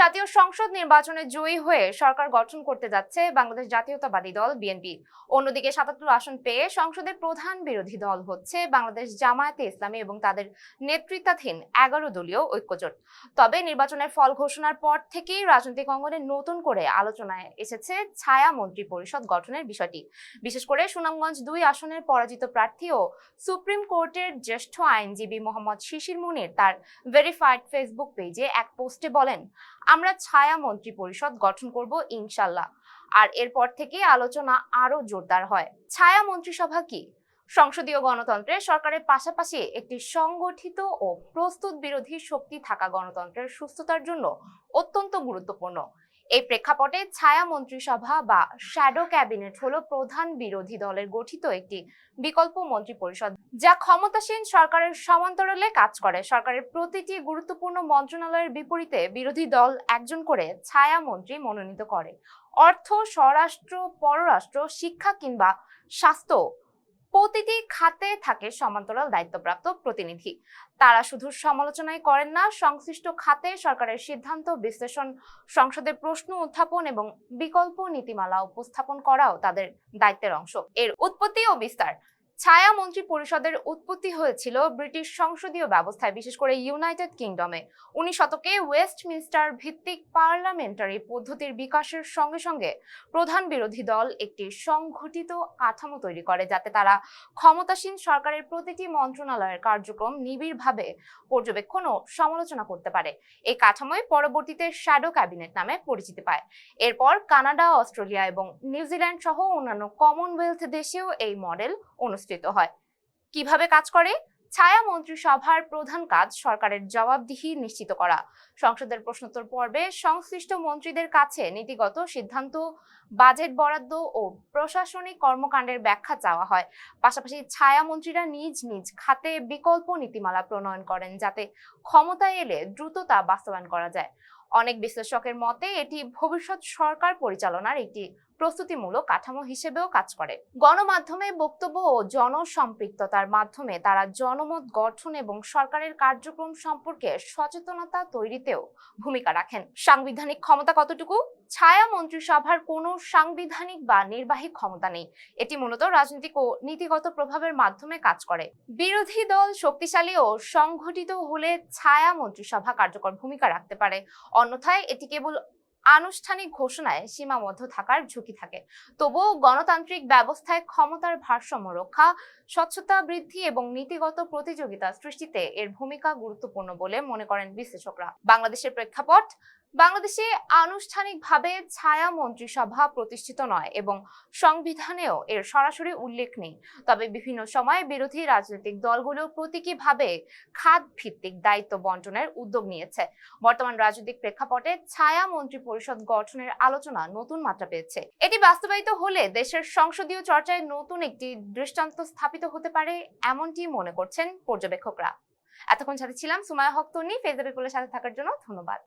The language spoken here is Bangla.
জাতীয় সংসদ নির্বাচনে জয়ী হয়ে সরকার গঠন করতে যাচ্ছে বাংলাদেশ জাতীয়তাবাদী দল, বিএনপি। অন্যদিকে সাতাত্তর আসন পেয়ে সংসদের প্রধান বিরোধী দল হচ্ছে বাংলাদেশ জামায়াতে ইসলামী এবং তাদের নেতৃত্বাধীন এগারো দলীয় ঐক্যজোট। তবে নির্বাচনের ফল ঘোষণার পর থেকেই রাজনৈতিক অঙ্গনে নতুন করে আলোচনায় এসেছে ছায়া মন্ত্রী পরিষদ গঠনের বিষয়টি। বিশেষ করে সুনামগঞ্জ দুই আসনের পরাজিত প্রার্থী ও সুপ্রিম কোর্টের জ্যেষ্ঠ আইনজীবী মোহাম্মদ শিশির মুনির তার ভেরিফাইড ফেসবুক পেজে এক পোস্টে বলেন আমরা ছায়া মন্ত্রী পরিষদ গঠন করব ইনশাল্লাহ। আর এরপর থেকে আলোচনা আরও জোরদার হয়। ছায়া মন্ত্রিসভা কি? সংসদীয় গণতন্ত্রে সরকারের পাশাপাশি একটি সংগঠিত ও প্রস্তুত বিরোধী শক্তি থাকা গণতন্ত্রের সুস্থতার জন্য অত্যন্ত গুরুত্বপূর্ণ। এই প্রেক্ষাপটে ছায়া মন্ত্রিসভা বা শ্যাডো ক্যাবিনেট হলো প্রধান বিরোধী দলের গঠিত একটি বিকল্প মন্ত্রী পরিষদ যা ক্ষমতাসীন সরকারের সমান্তরালে কাজ করে। সরকারের প্রতিটি গুরুত্বপূর্ণ মন্ত্রণালয়ের বিপরীতে বিরোধী দল একজন করে ছায়া মন্ত্রী মনোনীত করে। অর্থ, স্বরাষ্ট্র, পররাষ্ট্র, শিক্ষা কিংবা স্বাস্থ্য প্রতিটি খাতে থাকে সমান্তরাল দায়িত্বপ্রাপ্ত প্রতিনিধি। তারা শুধু সমালোচনাই করেন না, সংশ্লিষ্ট খাতে সরকারের সিদ্ধান্ত, বিশ্লেষণ, সংসদের প্রশ্ন উত্থাপন এবং বিকল্প নীতিমালা উপস্থাপন করাও তাদের দায়িত্বের অংশ। এর উৎপত্তি ও বিস্তার ছায়া মন্ত্রী পরিষদের উৎপত্তি হয়েছিল ব্রিটিশ সংসদীয় ব্যবস্থায়, বিশেষ করে ইউনাইটেড কিংডমে। উনিশ শতকে ওয়েস্টমিনস্টার ভিত্তিক পার্লামেন্টারি পদ্ধতির বিকাশের সঙ্গে সঙ্গে প্রধান বিরোধী দল একটি সংঘটিত কাঠামো তৈরি করে, যাতে তারা ক্ষমতাসীন সরকারের প্রতিটি মন্ত্রণালয়ের কার্যক্রম নিবিড়ভাবে পর্যবেক্ষণ ও সমালোচনা করতে পারে। এই কাঠামোই পরবর্তীতে শ্যাডো ক্যাবিনেট নামে পরিচিতি পায়। এরপর কানাডা, অস্ট্রেলিয়া এবং নিউজিল্যান্ড সহ অন্যান্য কমনওয়েলথ দেশেও এই মডেল অনুষ্ঠিত হয়। কীভাবে কাজ করে? ছায়া মন্ত্রিসভার প্রধান কাজ সরকারের জবাবদিহি নিশ্চিত করা। সংসদের প্রশ্নোত্তর পর্বে সংশ্লিষ্ট মন্ত্রীদের কাছে নীতিগত সিদ্ধান্ত, বাজেট বরাদ্দ ও প্রশাসনিক কর্মকাণ্ডের ব্যাখ্যা চাওয়া হয়। পাশাপাশি ছায়া মন্ত্রীরা নিজ নিজ খাতে বিকল্প নীতিমালা প্রণয়ন করেন যাতে ক্ষমতায় এলে দ্রুত তা বাস্তবায়ন করা যায়। অনেক বিশ্লেষকের মতে, এটি ভবিষ্যৎ সরকার পরিচালনার একটি প্রস্তুতিমূলক কাঠামো হিসেবেও কাজ করে। গণমাধ্যমে বক্তব্য ও জনসম্পৃক্ততার মাধ্যমে তারা জনমত গঠন এবং সরকারের কার্যক্রম সম্পর্কে সচেতনতা তৈরিতেও ভূমিকা রাখেন। সাংবিধানিক ক্ষমতা কতটুকু? ছায়া মন্ত্রিসভার কোনো সাংবিধানিক বা নির্বাহী ক্ষমতা নেই। এটি মূলত রাজনৈতিক ও নীতিগত প্রভাবের মাধ্যমে কাজ করে। বিরোধী দল শক্তিশালী ও সংগঠিত হলে ছায়া মন্ত্রিসভা কার্যকর ভূমিকা রাখতে পারে। অন্যথায় এটি কেবল আনুষ্ঠানিক ঘোষণায় সীমাবদ্ধ থাকার ঝুঁকি থাকে। তবুও গণতান্ত্রিক ব্যবস্থায় ক্ষমতার ভারসাম্য রক্ষা, স্বচ্ছতা বৃদ্ধি এবং নীতিগত প্রতিযোগিতা সৃষ্টিতে এর ভূমিকা গুরুত্বপূর্ণ বলে মনে করেন বিশ্লেষকরা। বাংলাদেশের প্রেক্ষাপট বাংলাদেশে আনুষ্ঠানিকভাবে ছায়া মন্ত্রিসভা প্রতিষ্ঠিত নয় এবং সংবিধানেও এর সরাসরি উল্লেখ নেই। তবে বিভিন্ন সময়ে বিরোধী রাজনৈতিক দলগুলো প্রতীকীভাবে খাত ভিত্তিক দায়িত্ব বন্টনের উদ্যোগ নিয়েছে। বর্তমান রাজনৈতিক প্রেক্ষাপটে ছায়া মন্ত্রী পরিষদ গঠনের আলোচনা নতুন মাত্রা পেয়েছে। এটি বাস্তবায়িত হলে দেশের সংসদীয় চর্চায় নতুন একটি দৃষ্টান্ত স্থাপিত হতে পারে এমনটি মনে করছেন পর্যবেক্ষকরা। এতক্ষণ সাথে ছিলাম সুমায়া হক তন্নি। ফেসবুকের সাথে থাকার জন্য ধন্যবাদ।